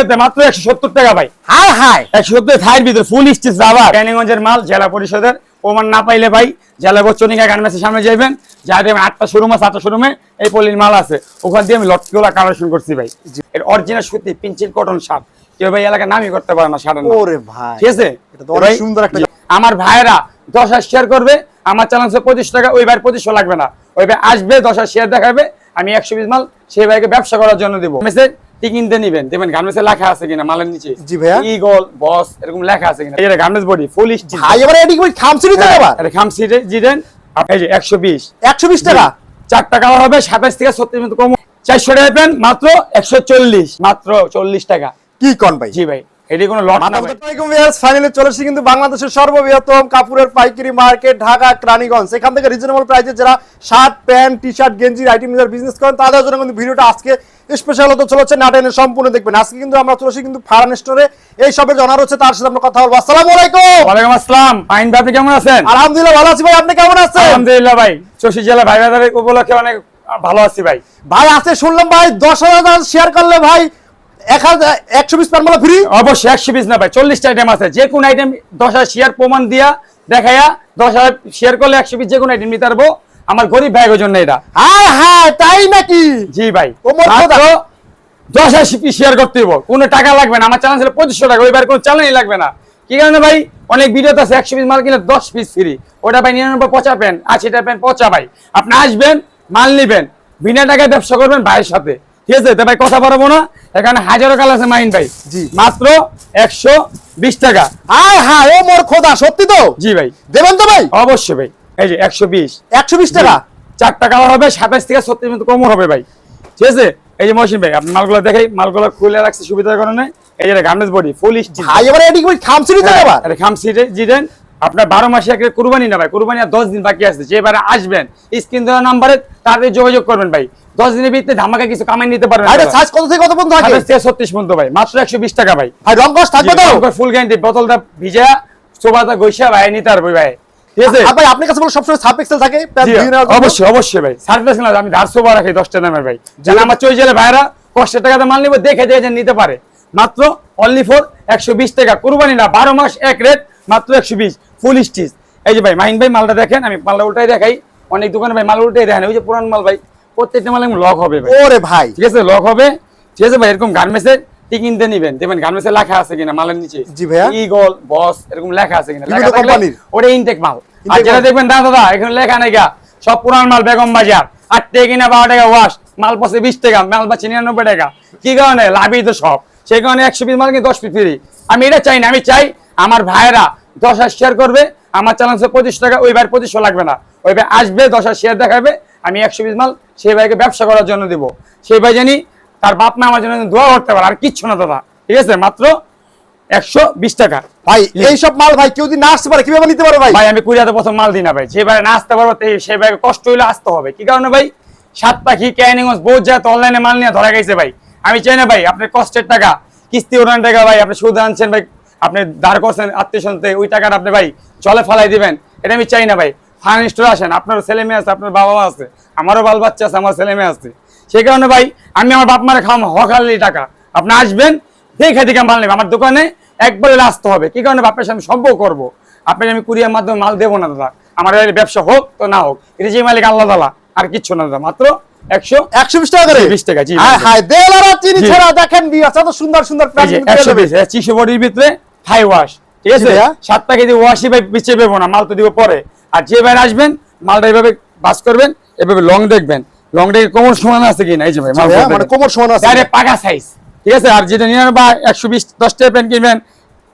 ভিডিওতে মাত্র একশো সত্তর টাকা ভাই। Hi hi. একশো সত্তর থাইয়ের ভিতরে ফুল স্টিচ রাবার ক্যানিগঞ্জের মাল জেলা পরিষদের। প্রমাণ না পাইলে ভাই জেলা বচ্চনিকা গার্মেন্টসের সামনে যাইবেন। যাতে আমি আটটা শোরুম আছে আটটা শোরুমে এই পলির মাল আছে। ওখান দিয়ে আমি লটগুলো কালেকশন করছি ভাই। এর অরিজিনাল সুতি পিঞ্চিল কটন শার্ট কেউ ভাই এলাকায় নামই করতে পারে না নাম। ওরে ভাই। ঠিক আছে? সুন্দর একটা আমার ভাইয়েরা দশ হাজার শেয়ার করবে আমার চ্যানেল পঁচিশ টাকা ওই ভাইয়ের পঁচিশশো লাগবে না। ওই ভাই আসবে দশ হাজার শেয়ার দেখাবে আমি একশো পিস মাল সেই ভাইকে ব্যবসা করার জন্য দেবো। মেসেজ কিনতে নিবেন। দেখবেন গার্মেন্টসে লেখা আছে কিনা মালের নিচে। জি ভাইয়া। ইগল বস এরকম লেখা আছে কিনা। এটা গার্মেন্টস বডি ফুল স্টিচ ভাই এবারে এটি কি খামসি দিতে আবার। এটা খামসি জিদেন এই যে একশো বিশ। একশো বিশ টাকা? চারটা কালার হবে সাতাশ থেকে মতো কম। টাকা পেন মাত্র একশো চল্লিশ। মাত্র চল্লিশ টাকা। কি কন ভাই? জি ভাই। এটি কোনো লট না ফাইনালি কিন্তু বাংলাদেশের সর্ববৃহত্তম কাপড়ের পাইকারি মার্কেট ঢাকা এখান থেকে রিজনেবল প্রাইসে যারা shirt pant T shirt item business করেন তাদের জন্য কিন্তু ভিডিওটা আজকে স্পেশাল হতে চলেছে। নাটেনে সম্পূর্ণ দেখবেন। আজকে কিন্তু আমরা চলেছি কিন্তু ফারান স্টোরে এই সবের জানার হচ্ছে তার সাথে আমরা কথা বলব। আসসালামু আলাইকুম! ওয়ালাইকুম আসসালাম। পাইন ভাই আপনি কেমন আছেন? আলহামদুলিল্লাহ ভালো আছি ভাই। আপনি কেমন আছেন? আলহামদুলিল্লাহ ভাই চষি জেলা ভাই বাজারের উপলক্ষে অনেক ভালো আছি ভাই। ভাই আজকে শুনলাম ভাই দশ হাজার শেয়ার করলে ভাই এক হাজার একশো বিশ প্যান্ট ফ্রি? অবশ্যই একশো পিস না ভাই চল্লিশটা আইটেম আছে। যে কোন আইটেম দশ হাজার শেয়ার প্রমাণ দিয়া দেখাইয়া দশ হাজার শেয়ার করলে একশো পিস যে কোনো আইটেম নিতে পারব। আমার গরিব ভাইয়ের জন্য এটা। হ্যাঁ হ্যাঁ তাই নাকি? জি ভাই। দশ হাজার পিস শেয়ার করতে কোনো টাকা লাগবে না আমার চ্যানেল ছিল পঁচিশশো টাকা ওইবার কোনো চ্যানেলই লাগবে না। কি কারণে ভাই? অনেক ভিডিওতে আছে একশো পিস মাল কিনে দশ পিস ফ্রি ওটা ভাই নিরানব্বই পচা পেন আশিটা পেন পচা ভাই। আপনি আসবেন মাল নিবেন। বিনা টাকায় ব্যবসা করবেন ভাইয়ের সাথে। ঠিক আছে? ভাই কথা পারব না। এখানে হাজারো কাল আছে মাইন ভাই। জি। মাত্র একশো বিশ টাকা। হ্যাঁ হ্যাঁ ও মোর খোদা সত্যি তো? জি ভাই। দেবেন তো ভাই? অবশ্যই ভাই। এই যে একশো বিশ। একশো বিশ টাকা? চারটা কালার হবে সাতাশ থেকে ছত্রিশ মতো কমও হবে ভাই। ঠিক আছে? এই যে মহসিন ভাই আপনি মালগুলো দেখাই মালগুলো খুলে রাখছে সুবিধার কারণে। এই যে গার্মেন্টস বডি ফুল স্টিচ ভাই এবারে এটি কি খামসি দিতে আবার। এটা খাম সিটে জিদেন আপনার বারো মাসে একটা কুরবানি না ভাই কুরবানি আর দশ দিন বাকি যে এবারে আসবেন স্ক্রিন দেওয়া নাম্বারে তাড়াতাড়ি যোগাযোগ করবেন ভাই। দশ দিনের ভিতরে ধামাকা কিছু কামাই নিতে পারবেন ভাই কত থেকে কত পর্যন্ত থাকে? ছত্রিশ পর্যন্ত ভাই মাত্র একশো বিশ টাকা ভাই। ভাই রং থাকবে তো? ফুল গ্যারান্টি বোতলটা ভিজা সোবাটা গৈসা ভাই নিতে পারব ভাই। ঠিক আছে? আর ভাই আপনার কাছে বলে সবসময় সাব এক্সেল থাকে প্যান্ট জি, ধুয়ে নেওয়ার জন্য। অবশ্যই অবশ্যই ভাই। সার্ভিস না আমি ধার সোবা রাখি দশটা দামের ভাই। যেন আমার চই জেলে ভাইরা কষ্টের টাকাতে মাল নিব দেখে দেখে যেন নিতে পারে। মাত্র অনলি ফোর একশো বিশ টাকা। কুরবানি না বারো মাস এক রেট মাত্র একশো বিশ ফুল স্টিচ এই যে ভাই মাহিন ভাই মালটা দেখেন আমি মালটা উল্টাই দেখাই। অনেক দোকানে ভাই মাল উল্টাই দেখেন ওই যে পুরান মাল ভাই প্রত্যেকটা মাল লক হবে ভাই। ওরে ভাই। ঠিক আছে লক হবে। ঠিক আছে ভাই এরকম গার্মেন্টসের টিক কিনতে নিবেন। দেখবেন গার্মেন্টসে লেখা আছে কিনা মালের নিচে। জি ভাইয়া। ইগল বস এরকম লেখা আছে কিনা। লেখা থাকলে। ওটা ইনটেক মাল। আর যেটা দেখবেন দাদা দাদা এখানে লেখা নাই গা সব পুরান মাল বেগম বাজার। আট টাকা কিনা বারো টাকা ওয়াশ মাল পচে বিশ টাকা মাল পাচ্ছে নিরানব্বই টাকা। কি কারণে? লাভই তো সব। সেই কারণে একশো পিস মাল কিন্তু দশ পিস ফ্রি আমি এটা চাই না আমি চাই আমার ভাইয়েরা দশ হাজার শেয়ার করবে আমার চ্যানেল হচ্ছে পঁচিশ টাকা ওই ভাইয়ের পঁচিশশো লাগবে না। ওই ভাই আসবে দশ হাজার শেয়ার দেখাবে আমি একশো বিশ মাল সেই ভাইকে ব্যবসা করার জন্য দিব। সেই ভাই জানি তার বাপ মা আমার জন্য দোয়া করতে পারে আর কিচ্ছু না দাদা। ঠিক আছে? মাত্র একশো বিশ টাকা। ভাই এইসব মাল ভাই কেউ যদি না আসতে পারে কীভাবে নিতে পারে ভাই? ভাই আমি কুড়িয়াতে প্রথম মাল দিই না ভাই। যে ভাই না আসতে পারব তে- সে ভাই কষ্ট হইলে আসতে হবে। কি কারণে ভাই? সাত পাখি ক্যানিগঞ্জ বহুত যায় অনলাইনে মাল নিয়ে ধরা গেছে ভাই। আমি চাই না ভাই আপনার কষ্টের টাকা কিস্তি ওঠান টাকা ভাই আপনি সুদ আনছেন ভাই আপনি দাঁড় করছেন আত্মীয় শুনতে ওই টাকাটা আপনি ভাই জলে ফেলাই দিবেন। এটা আমি চাই না ভাই। ফাইন স্টোর আসেন আপনার ছেলে মেয়ে আছে আপনার বাবা মা আছে আমারও বাল বাচ্চা আছে আমার ছেলে মেয়ে আছে। সেই কারণে ভাই আমি আমার বাপ মারে খাওয়াম হকালি টাকা। আপনি আসবেন দেখে দেখে মাল নেবেন আমার দোকানে একবারে আসতে হবে। কি কারণে বাপের সাথে সম্পর্ক করব? আপনাকে আমি কুরিয়ার মাধ্যমে মাল দেবো না দাদা। আমার ব্যবসা হোক তো না হোক এটা যে মালিক আল্লাহ দালা আর কিচ্ছু না দাদা। মাত্র একশো একশো বিশ টাকা করে? 20 টাকা, জি, হ্যাঁ হ্যাঁ দেখেন এত সুন্দর সুন্দর চিশো বডির ভিতরে ওয়াশ ঠিক আছে? সাতটা কেজি ওয়াশই ভাই পিছিয়ে পেবো না মাল তো দিব পরে। আর যে ভাই আসবেন মালটা এইভাবে বাস করবেন এভাবে লং দেখবেন। লং দেখে কোমর সমান আছে কিনা? এই যে ভাই মানে কোমর সমান আছে ডাইরেক্ট পাকা সাইজ ঠিক আছে? আর যেটা নিয়ে বা একশো বিশ দশ টাকা পেন কিনবেন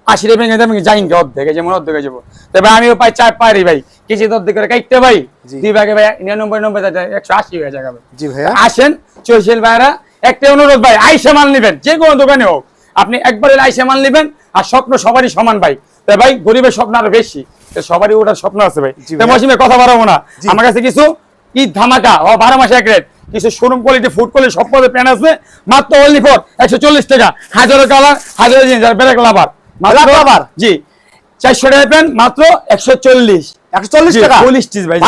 আশি টাকা যাই না অর্ধেকে যেমন অর্ধেকে যাব। তবে আমিও পাই চার পারি ভাই কিছু অর্ধেক করে ভাই। দুই ভাগে ভাই নিরানব্বই নব্বই একশো আশি হয়ে যাবে। জি ভাইয়া। আসেন চৈশিল ভাইরা একটা অনুরোধ ভাই আইসা মাল নেবেন যে কোনো দোকানে হোক। আপনি একবারে আইসা মাল নেবেন আর স্বপ্ন সবারই সমান ভাই। তাই ভাই গরিবের স্বপ্ন আরও বেশি। সবারই ওটার স্বপ্ন আছে ভাই। মৌসুমে কথা বাড়াবো না। আমার কাছে কিছু ঈদ ধামাকা ও বারো মাসে এক রেট। কিছু শোরুম কোয়ালিটি ফুড কোয়ালিটি সব পদের প্যান আছে। মাত্র অনলি ফর একশো চল্লিশ টাকা। হাজারো কালার হাজারো জিনিস আর ব্যারেক লাভার মাত্র Black জি। চারশো টাকা প্যান মাত্র একশো চল্লিশ। একশো চল্লিশ টাকা? full stitch ভাই।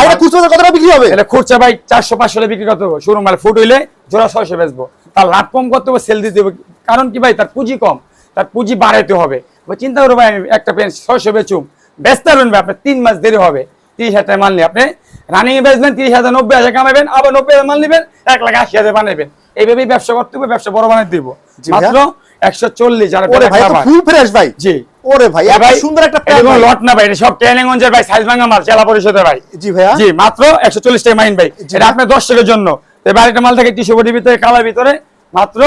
বিক্রি হবে? এটা খুচরা ভাই চারশো পাঁচশো বিক্রি করতে হবে। শোরুম মানে ফুট হইলে জোড়া ছয়শো বেচবো। তার লাভ কম করতে হবে সেল দিতে হবে। কারণ কি ভাই? তার পুঁজি কম তার পুঁজি বাড়াইতে হবে। চিন্তা করো ভাই আমি একটা প্যান্ট ছয়শো বেচুম ব্যস্ত পারবেন ভাই আপনার তিন মাস দেরি হবে। তিরিশ হাজার টাকা মাল নিয়ে আপনি রানিং এ বেচবেন তিরিশ হাজার নব্বই হাজার কামাবেন আবার নব্বই হাজার মাল নেবেন এক লাখ আশি হাজার বানাবেন এইভাবেই ব্যবসা করতে হবে ব্যবসা বড় বানাই দিব। মাত্র একশো চল্লিশ আর ফুল ফ্রেশ ভাই জি। ওরে ভাই এ এত সুন্দর একটা এটা প্যান্ট কোনো ভাই। লট না ভাই এটা সব ট্রেনিংগঞ্জের ভাই সাইজ ভাঙা মাল জেলা পরিষদের ভাই। জি ভাইয়া। জি মাত্র একশো চল্লিশ টাকা মাইন ভাই। এটা। আপনার দর্শকের জন্য। তো এবার একটা মাল থাকে টিস্যু বডির ভিতরে কালার ভিতরে মাত্র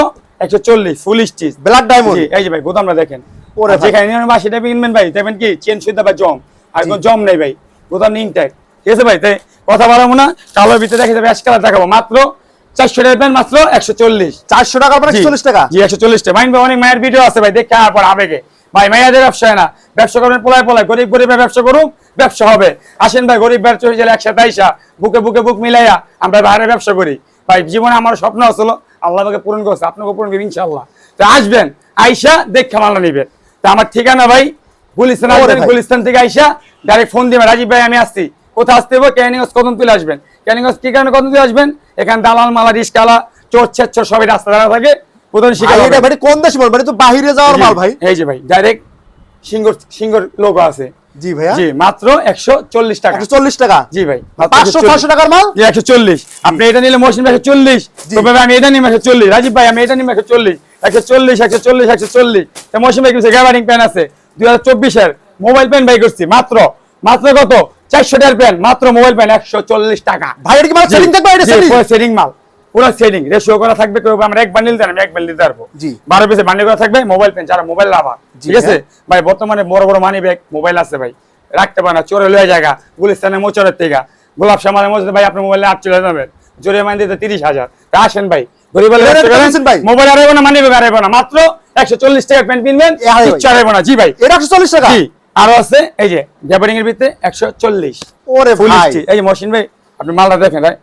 একশো চল্লিশ ফুল স্টিচ ব্ল্যাক ডায়মন্ড এই যে ভাই গোদামটা দেখেন। ওরে। যেখানে নিবেন বা সেটা কিনবেন ভাই দেখবেন কি চেন সুবিধা বা জম। আর কোনো জম নেই ভাই গোদাম নিং ট্যাগ ঠিক আছে ভাই তাই কথা বলাবো না কালোর ভিতরে দেখে যাবে অ্যাশ কালার দেখাবো। মাত্র চারশো টাকা মাত্র একশো চল্লিশ। চারশো টাকা চল্লিশ টাকা? জি একশো চল্লিশ টাকা। মাইন ভাই অনেক মায়ের ভিডিও আছে ভাই দেখে আর পর আবেগে। ভাই মাইয়াদের ব্যবসা হয় না। ব্যবসা করবেন পোলায় পোলায়। গরিব গরিবের ব্যবসা করুন ব্যবসা হবে। আসেন ভাই গরিব ব্যবসা হয়ে গেলে একসাথে আইসা বুকে বুকে বুক মিলাইয়া আমরা বাইরে ব্যবসা করি। ভাই জীবনে আমার স্বপ্ন ছিল আল্লাহ আমাকে পূরণ করছে আপনাকে পূরণ করবে ইনশাল্লাহ তো আসবেন আইসা দেখে মালটা নিবেন তো আমার ঠিকানা ভাই গুলিস্তান আসবেন গুলিস্তান থেকে আইসা ডাইরেক্ট ফোন দিবেন। রাজীব ভাই আমি আসছি। কোথায় আসতে হবে ক্যানিগঞ্জ কদম তুলে আসবেন। ক্যানিগঞ্জ কি কারণে কদম তুলে আসবেন? এখানে দালাল মালা রিস্কালা চোর ছেচ্চর সবাই রাস্তা দাঁড়া থাকে। প্রধান শিকার কোন দেশ মাল মানে তো বাহিরে যাওয়ার মাল ভাই। এই যে ভাই ডাইরেক্ট সিঙ্গর সিঙ্গর লোক আছে। জি ভাইয়া? জি মাত্র একশো চল্লিশ টাকা। জি ভাই টাকার মাল? জি একশো চল্লিশ। আপনি এটা নিলে মৌসুমি একশো চল্লিশ। তো ভাই আমি এটা একশো চল্লিশ। রাজীব ভাই আমি এটা নিম একশো চল্লিশ। একশো চল্লিশ একশো চল্লিশ একশো চল্লিশ। তো মৌসুমি কিছু গ্যাবারিং প্যান আছে দুই হাজার চব্বিশের মোবাইল প্যান বাই করছি মাত্র। মাত্র কত? চারশো টাকার প্যান মাত্র মোবাইল প্যান একশো চল্লিশ টাকা। ভাই এটা কি মাল সেটিং থাকবে এটা সেটিং সেটিং মাল। পুরো সেটিং রেশিও করা থাকবে কেউ আমরা এক বান্ডিল দেন আমি এক বান্ডিল দিতে পারব। জি। বারো পিসে বান্ডিল করা থাকবে মোবাইল পেন যারা মোবাইল লাভার ঠিক আছে? ভাই বর্তমানে বড় বড় মানি ব্যাগ মোবাইল আছে ভাই। রাখতে পারে না চোরে লয়ে জায়গা গুলিস্তানের মোচরের থেকে। গোলাপ ভাই আপনার মোবাইলে আট চলে যাবেন জোরে মাইন দিতে তিরিশ হাজার। তা আসেন ভাই? মোবাইল আড়াইব না মানি ব্যাগ আড়াইব না মাত্র একশো চল্লিশ টাকা কিনবেন। কিচ্ছু না। জি ভাই। এটা একশো চল্লিশ টাকা? আরও আছে এই যে গ্যাবারিং এর ভিতরে একশো চল্লিশ। ওরে। এই যে মহসিন ভাই আপনি মালটা দেখেন ভাই।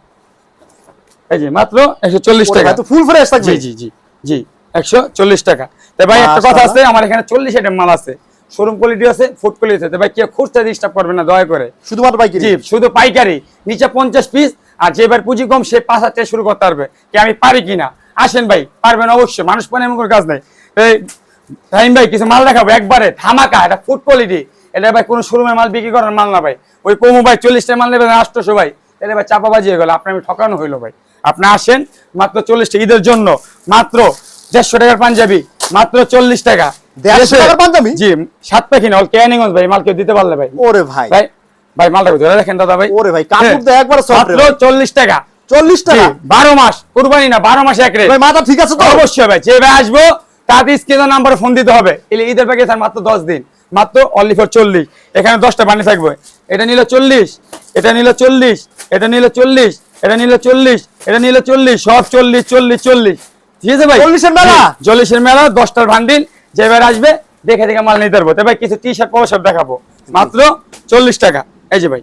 এই যে মাত্র একশো চল্লিশ টাকা। তো ফুল ফ্রেশ থাকবে? জি জি জি একশো চল্লিশ টাকা। তো ভাই একটা কথা আছে আমার এখানে চল্লিশ আইটেম মাল আছে। শোরুম কোয়ালিটি আছে ফুড কোয়ালিটি আছে। ভাই কেউ খুচরা ডিস্টার্ব করবে না দয়া করে। শুধুমাত্র বাইকের জি শুধু পাইকারি। নিচে পঞ্চাশ পিস আর যে এবার পুঁজি কম সে পাঁচ হাজার শুরু করতে পারবে। কি আমি পারি কিনা? আসেন ভাই পারবেন অবশ্যই। মানুষ পানে এমন কোনো কাজ নাই। এই রাহিম ভাই কিছু মাল দেখাবো। একবারে ধামাকা এটা ফুড কোয়ালিটি এটা ভাই কোনো শোরুমে মাল বিক্রি করার মাল না ভাই। ওই কমু ভাই চল্লিশটা মাল নেবেন আটশোশো ভাই। এটা ভাই চাপাবাজি হয়ে গেল। আপনার আমি ঠকানো হইল ভাই। আপনি আসেন মাত্র চল্লিশটা ঈদের জন্য মাত্র দেড়শো টাকার পাঞ্জাবি মাত্র চল্লিশ টাকা। দেড়শো টাকার পাঞ্জাবি? জি সাত পাখি না ক্যানিগঞ্জ ভাই মাল কেউ দিতে পারলে ভাই। ওরে ভাই। ভাই ভাই মালটা ধরে দেখেন দাদা ভাই। ওরে ভাই, কাপড় তো একবারে মাত্র চল্লিশ টাকা। চল্লিশ টাকা? বারো মাস কুরবানি না বারো মাস এক রে ভাই মাথা ঠিক আছে তো? অবশ্যই ভাই যে ভাই আসব তাতে স্ক্রিনের নাম্বারে ফোন দিতে হবে। ঈদের প্যাকেজ আর মাত্র দশ দিন। মাত্র অনলি ফর চল্লিশ। এখানে দশটা বানি থাকবে। এটা নিল চল্লিশ এটা নিল চল্লিশ এটা নিল চল্লিশ এটা নিল চল্লিশ এটা নিল চল্লিশ সব চল্লিশ চল্লিশ চল্লিশ। ঠিক আছে ভাই? চল্লিশের মেলা? চল্লিশের মেলা দশটার ভান্ডিল যে ভাই আসবে দেখে দেখে মাল নিতে পারব। তবে কিছু টি শার্ট পলো সব দেখাবো। মাত্র চল্লিশ টাকা। এই যে ভাই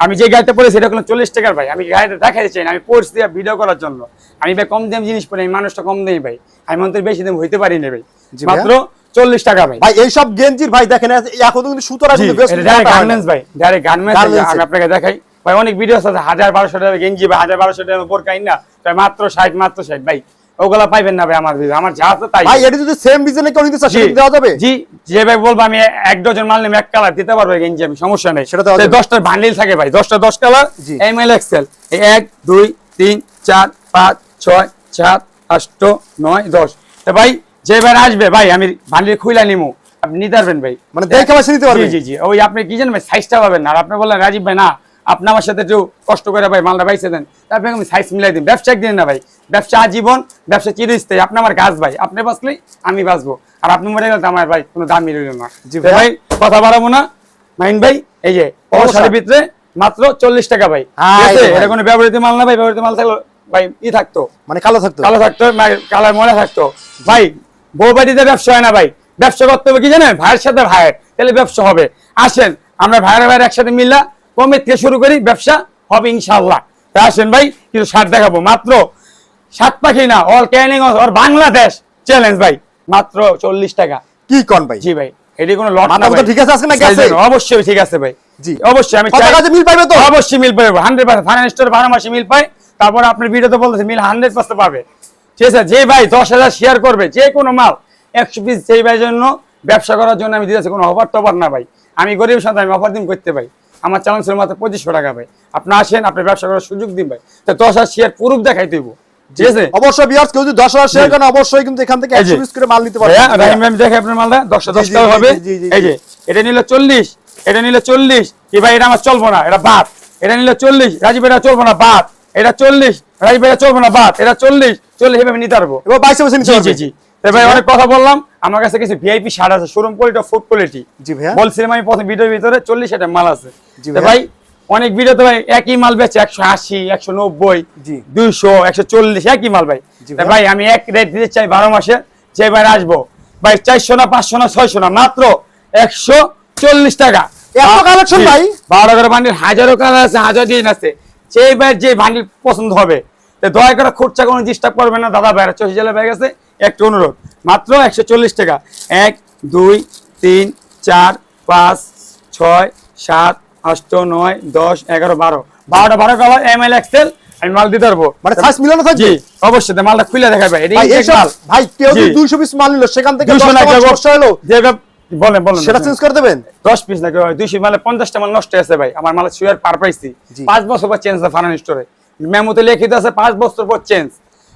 আমি যে গাড়িতে পড়েছি এটা কোনো চল্লিশ টাকার ভাই। আমি গাড়িতে দেখাতে চাই না। আমি পড়ছি ভিডিও করার জন্য। আমি ভাই কম দাম জিনিস পড়ি আমি মানুষটা কম দেই ভাই। আমি মন্ত্রী বেশি দাম হইতে পারি না ভাই। মাত্র চল্লিশ টাকা ভাই। ভাই এইসব গেঞ্জির ভাই দেখেন এখন কিন্তু সুতরা জি, কিন্তু বেশ এটা direct ভাই ডাইরেক্ট গার্মেন্টস আমি আপনাকে দেখাই। ভাই অনেক ভিডিও আছে হাজার বারোশো টাকা গেঞ্জি বা হাজার বারোশো টাকা বোরকাই না তাই মাত্র ষাট মাত্র ষাট ভাই। ওগুলা পাইবেন না ভাই আমার। আমার যা আছে তাই। ভাই এটা যদি সেম ডিজাইনে কেউ নিতে দেওয়া যাবে? জি যে ভাই বলব আমি এক ডজন মাল নেব এক কালার দিতে পারব গেঞ্জি আমি সমস্যা নেই। সেটা তো যাবে। দশটা বান্ডিল থাকে ভাই দশটা দশ কালার জি। এম এল এক্সেল এক দুই তিন চার পাঁচ ছয় সাত আষ্ট নয় দশ। তো ভাই যে ভাই আসবে ভাই আমি বান্ডিল খুইলা নিমু। আপনি নিতে পারবেন ভাই। মানে দেখে বাসে নিতে পারবে? জি জি ওই আপনি কি জানেন ভাই সাইজটা পাবেন না। আর আপনি বললেন রাজীব ভাই না আপনি আমার সাথে একটু কষ্ট করে ভাই মালটা বাইছে দেন। তারপরে আমি সাইজ মিলাই দিন। ব্যবসা একদিন না ভাই। ব্যবসা আজীবন ব্যবসা চিরস্থায়ী। আপনি আমার গাছ ভাই। আপনি বাঁচলেই আমি বাঁচবো। আর আপনি মরে গেলে আমার ভাই কোনো দামই রইল না। জি ভাই। কথা বাড়াবো না। মাইন ভাই এই যে শাড়ির ভিতরে মাত্র চল্লিশ টাকা ভাই। এটা কোনো ব্যবহৃত মাল না ভাই। ব্যবহৃত মাল থাকল ভাই ই থাকতো। মানে কালো থাকতো? কালো থাকতো কালার মনে থাকতো। ভাই বউ বাড়িতে ব্যবসা হয় না ভাই। ব্যবসা করতে হবে কি জানেন? ভাইয়ের সাথে ভাইয়ের। তাহলে ব্যবসা হবে। আসেন আমরা ভাইয়ের ভাইয়ের একসাথে মিললা কমের থেকে শুরু করি ব্যবসা হবে ইনশাল্লাহ তা আসেন ভাই কিছু শার্ট দেখাবো। মাত্র সাত পাখি না অল ক্যানিং অর বাংলাদেশ চ্যালেঞ্জ ভাই। মাত্র চল্লিশ টাকা। কি কন ভাই? জি ভাই এটি কোনো লট না ঠিক আছে আজকে না গেছে? অবশ্যই ঠিক আছে ভাই। জি। অবশ্যই আমি চাই মিল পাইবে তো? অবশ্যই মিল পাবে হান্ড্রেড পার্সেন্ট ফাইন্যান্স স্টোর বারো মাসে মিল পায়। তারপরে আপনি ভিডিওতে বলতেছে মিল হান্ড্রেড পার্সেন্ট পাবে। ঠিক আছে যে ভাই দশ হাজার শেয়ার করবে যে কোনো মাল একশো পিস সেই ভাইয়ের জন্য ব্যবসা করার জন্য আমি দিতেছি কোনো অফার টফার না ভাই। আমি গরিব সাথে আমি অফার দিন করতে পাই আমার চ্যালেঞ্জ ছিল মাত্র পঁচিশশো টাকা ভাই। আপনি আসেন আপনি ব্যবসা করার সুযোগ দিন ভাই। তো দশ হাজার শেয়ার প্রুফ দেখাই দিব ঠিক আছে? অবশ্যই বিয়ার্স কেউ যদি দশ হাজার শেয়ার। করেন অবশ্যই কিন্তু এখান থেকে একশো পিস করে মাল নিতে পারবেন। ভাইয়া, রাহিম আমি দেখে আপনার মালটা। দশটা জি, দশ টাকা হবে। এই যে এটা নিল চল্লিশ এটা নিল চল্লিশ। কি ভাই এটা আমার চলবো না এটা বাদ। এটা নিল চল্লিশ রাজীব এটা চলবো না বাদ। এটা চল্লিশ রাজীব এটা চলবো না বাদ। এটা চল্লিশ এভাবে নিতে পারব। এবার বাইশে বসে নিতে জি ভাই। অনেক কথা বললাম আমার কাছে কিছু ভিআইপি শার্ট আছে শোরুম কোয়ালিটি ফুড কোয়ালিটি জি ভাইয়া। বলছিলাম আমি প্রথম ভিডিওর ভিতরে চল্লিশ এটা মাল আছে। জি ভাই অনেক ভিডিওতে ভাই একই মাল বেচে একশো আশি একশো নব্বই দুইশো একশো চল্লিশ একই মাল ভাই। ভাই আমি এক রেট দিতে চাই বারো মাসে যে ভাই আসব। ভাই চারশো না পাঁচশো না ছয়শো না মাত্র একশো চল্লিশ টাকা। এত জি, ভাই? বারো করে বান্ডিল হাজারো কালার আছে হাজার ডিজাইন আছে। সেই ভাই যে বান্ডিল পছন্দ হবে দয়া করে খরচা কোনো ডিস্টার্ব করবে না। দাদা ভাইরা চৌষি জেলা ব্যাগ আছে একটু অনুরোধ মাত্র একশো চল্লিশ টাকা। এক দুই তিন চার পাঁচ ছয় সাত আষ্ট নয় দশ এগারো বারো। বারোটা বারো কালার এম এল এক্সেল আমি মাল দিতে পারব মানে size মিলানো থাকবে? জি অবশ্যই তো মালটা খুলে দেখাবে। এটা ভাই মাল। ভাই কেউ যদি জি। দুইশো পিস মাল নিল সেখান থেকে 200 না টাকা সমস্যা হলো যেটা বলেন বলেন সেটা চেঞ্জ করে দেবেন? দশ পিস না দুইশো মানে পঞ্চাশটা মাল নষ্ট হয়েছে ভাই। আমার মাল শুয়ার পার পাইছি। পাঁচ বছর পর চেঞ্জ ফার্ন স্টোরে মেমোতে লিখিত আছে পাঁচ বছর পর চেঞ্জ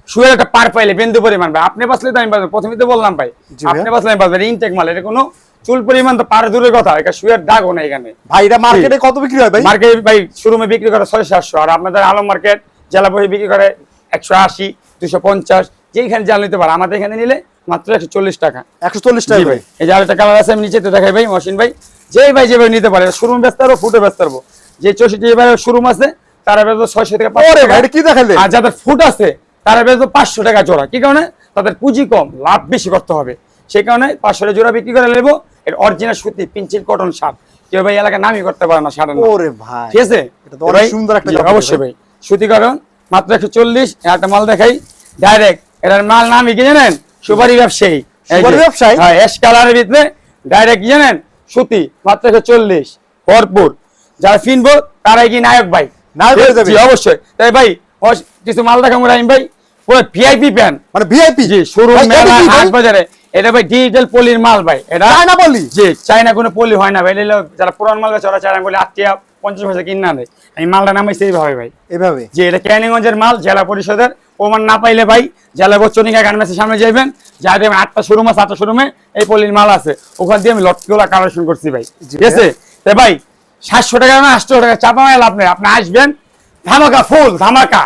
শুয়ার একটা পার পাইলে বিন্দু পরিমাণ ভাই। আপনি বাঁচলে তো আমি বাঁচবো। প্রথমে তো বললাম ভাই আপনি বাঁচলে আমি বাঁচবো ইনটেক মাল এটা কোনো চুল পরিমাণ তো পার দূরের কথা। এটা শুয়ার দাগও না এখানে। ভাই এটা মার্কেটে কত বিক্রি হয় ভাই? মার্কেট ভাই শোরুমে বিক্রি করে ছয় সাতশো আর আপনাদের আলম মার্কেট জেলা বহি বিক্রি করে একশো আশি দুশো পঞ্চাশ। যেখানে জাল নিতে পারে আমাদের এখানে নিলে মাত্র একশো চল্লিশ টাকা। একশো চল্লিশ টাকা ভাই। এই যে আরেকটা কালার আছে আমি নিচেতে দেখাই ভাই মহসিন ভাই। যেই ভাই যেভাবে নিতে পারে শোরুম ব্যস্ত পারব ফুটে ব্যস্ত পারব যে চৌষট্টি ভাই শোরুম আছে তারা ছয়শো থেকে কি আর যাদের ফুট আছে তারা পাঁচশো টাকা জোড়া। কি কারণে? তাদের পুঁজি কম লাভ বেশি করতে হবে। সেই কারণে পাঁচশো টাকা জোড়া বিক্রি করে নেব। এর অরিজিনাল সুতি পিঞ্চিল কটন শার্ট কেউ ভাই এলাকায় নামই করতে পারে না শার্টের ওরে ভাই ঠিক আছে? সুন্দর একটা অবশ্যই ভাই। সুতি কারণ মাত্র একশো চল্লিশ একটা মাল দেখাই। ডাইরেক্ট এটার মাল নামই কি জানেন? সুপারি ব্যবসায়ী। ব্যবসায়ী? হ্যাঁ অ্যাশ কালারের ভিতরে ডাইরেক্ট কি জানেন? সুতি মাত্র একশো চল্লিশ ভরপুর। যারা কিনবো তারাই কি নায়ক ভাই? নায়ক যাবে। অবশ্যই। তাই ভাই কিছু মাল দেখাবো রাহিম ভাই। পুরো ভিআইপি প্যান মানে ভিআইপি জি শোরুম মেলা হাট বাজারে এটা ভাই ডিজিটাল পলির মাল ভাই। এটা চায়না বলি জি চাইনা কোনো পলি হয় না ভাই। যারা পুরান মাল বেচে ওরা চায়না বলে আটটিয়া পঞ্চাশ পয়সা কিনা দেয়। এই মালটা নামাইছে এইভাবে ভাই। যে এটা ক্যানিগঞ্জের মাল জেলা পরিষদের। প্রমাণ না পাইলে ভাই জেলা বচ্চনিকা গার্মেন্টসের সামনে যাইবেন। যা দেখবেন আটটা শোরুম আছে আটটা শোরুমে এই পলির মাল আছে। ওখান দিয়ে আমি লটকিগুলো কালেকশন করছি ভাই। ঠিক আছে? তো ভাই সাতশো টাকা না আটশো টাকা চাপা মাইল আপনি আপনি আসবেন ধামাকা ফুল ধামাকা।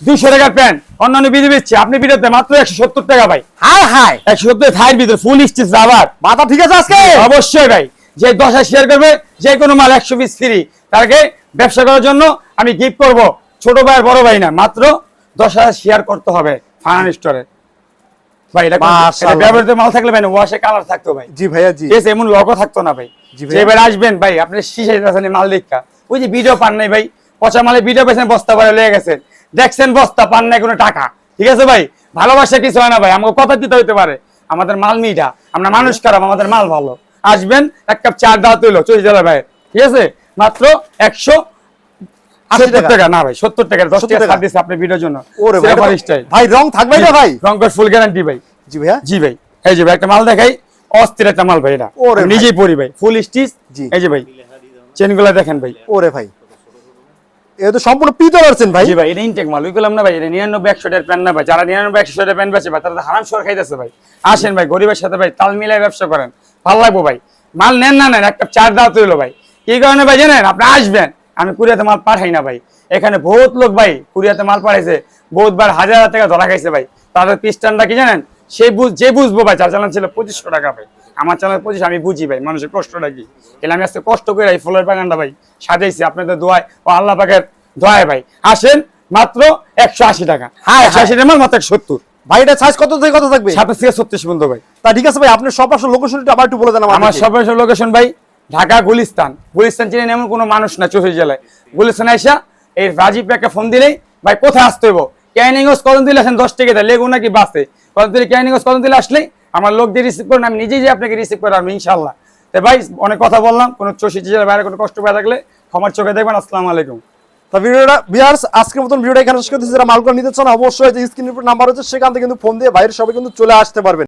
দুশো টাকার প্যান্ট অন্যান্য বিধি দিচ্ছে। আপনি বিরোধে মাত্র একশো সত্তর টাকা ভাই। Hi hi. একশো সত্তর থাইয়ের ভিতরে ফুল স্টিচ আবার মাথা ঠিক আছে আজকে? অবশ্যই ভাই। যে দশ হাজার শেয়ার করবে যে কোনো মাল একশো পিস ফ্রি তাকে ব্যবসা করার জন্য আমি গিফট করব। ছোট ভাই আর বড় ভাই না মাত্র দশ হাজার শেয়ার করতে হবে ফাইনাল স্টোরে ভাই এটা কোন- মাশাআল্লাহ। এটা ব্যবহৃত মাল থাকলে ভাই ওয়াশে কালার থাকতো ভাই। জি ভাইয়া জি। ঠিক এমন লগও থাকতো না ভাই। জি ভাইয়া। যে এবার আসবেন ভাই আপনি শিশে যাচ্ছেন মাল দেখা ওই যে ভিডিও পান নাই ভাই পচা মালে ভিডিও পেয়েছেন বস্তা ভরে লেগে গেছেন। দেখছেন বস্তা পান নাই কোনো টাকা। ঠিক আছে ভাই? ভালোবাসা কিছু হয় না ভাই আমাকে কথা দিতে হইতে পারে। আমাদের মাল মিঠা আমরা মানুষ খারাপ আমাদের মাল ভালো। আসবেন এক কাপ চার দাওয়া তুইলো চল্লিশ জেলা ভাই। ঠিক আছে? মাত্র একশো টাকা। টাকা না ভাই সত্তর টাকা দশ টাকা টাকা। ছাড় দিচ্ছে আপনার ভিডিওর জন্য। ভাই এটা তো- স্টাইল ভাই রং থাকবে না ভাই? রঙ্কর ফুল গ্যারান্টি ভাই। জি ভাইয়া। জি ভাই এই যে ভাই একটা মাল দেখাই অস্থির একটা মাল ভাই এটা। ওরে আমি ভাই। নিজেই পরি ভাই ফুল স্টিচ জি। এই যে ভাই চেনগুলো দেখেন ভাই। ওরে ভাই। এ তো সম্পূর্ণ পিতল আছেন ভাই। জি ভাই এটা ইনটেক মাল ওই না ভাই এটা প্যান না ভাই। যারা নিরানব্বই একশো টাকার প্যান বেচে ভাই তারা হারাম সর খাইতেছে ভাই। আসেন ভাই গরিবের সাথে ভাই তাল মিলাই ব্যবসা করেন। ভালো লাগবো ভাই। মাল নেন না নেন একটা চার দাও তুইলো ভাই। কি কারণে ভাই জানেন আপনি আসবেন আমি কুরিয়াতে মাল পাঠাই না ভাই। এখানে বহুত লোক ভাই কুরিয়াতে মাল পাঠাইছে বহুত বার হাজার হাজার টাকা ধরা খাইছে ভাই। তাদের পিস্টানটা কি জানেন? সেই বুঝ যে বুঝব ভাই যার চালান ছিল পঁচিশশো টাকা ভাই। আমার চালান পঁচিশ আমি বুঝি ভাই মানুষের কষ্টটা কি? এলে আমি আজকে কষ্ট করে এই ফুলের বাগানটা ভাই সাজাইছি। আপনাদের দোয়ায় ও আল্লাহ পাকের দোয়ায় ভাই। আসেন মাত্র একশো আশি টাকা। হ্যাঁ একশো আশি টাকা মাত্র সত্তর। ভাই এটা সাইজ কত থেকে কত থাকবে? সাতাশ থেকে ছত্রিশ পর্যন্ত ভাই। তা ঠিক আছে ভাই আপনি সব আসলে লোকেশনটা আবার একটু বলে দেন আমার আমাদের সর্বশেষ লোকেশন ভাই ঢাকা গুলিস্তান। গুলিস্তান চিনেন এমন কোনো মানুষ না চৌষট্টি জেলায়। গুলিস্তান আইসা এই রাজীব ভাইকে ফোন দিলেই, ভাই, কোথায় আসতে হইব? ক্যানিংস কদম দিলে আসেন দশ টাকা লেগু নাকি বাসে? কদম দিলে ক্যানিংস কদম দিলে আসলেই আমার লোক দিয়ে রিসিভ করেন, আমি নিজেই যে আপনাকে রিসিভ করে আমি ইনশাল্লাহ তো ভাই, অনেক কথা বললাম, কোনো চৌষট্টি জেলার বাইরে কোনো কষ্ট পেয়ে থাকলে ক্ষমার চোখে দেখবেন। আসসালামু আলাইকুম। ভিডিওটা ভিডিওটা এখানে শেষ করতেছি। যারা মালগুলো নিতে চান, অবশ্যই যে স্ক্রিনের নাম্বার হচ্ছে সেখান থেকে কিন্তু ফোন দিয়ে বাইরের সবাই কিন্তু চলে আসতে পারবেন।